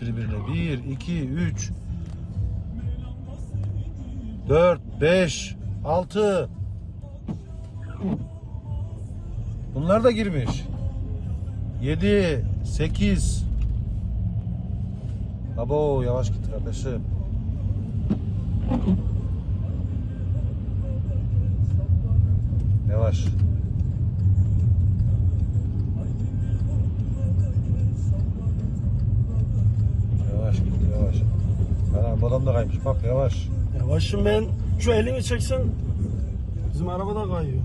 birbirine. 1, 2, 3, 4, 5, 6. Bunlar da girmiş. 7, 8. Abo yavaş git kardeşim. Yavaş git yavaş. Anam adam da kaymış bak yavaş. Yavaşım ben. Şu elini çeksen. Bizim araba da kayıyor.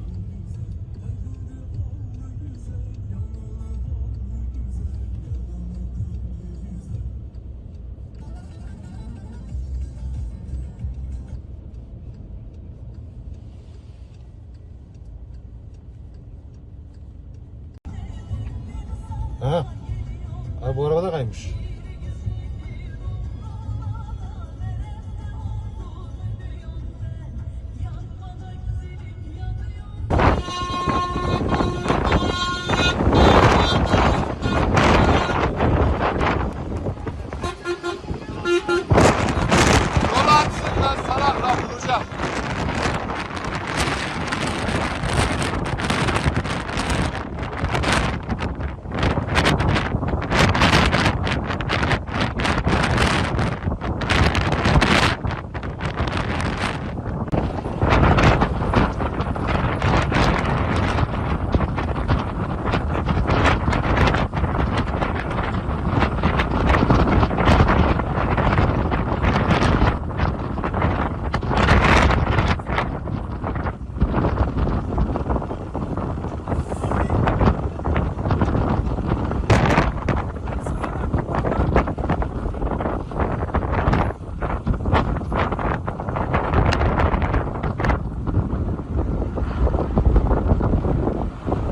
Aha. Abi bu araba da kaymış.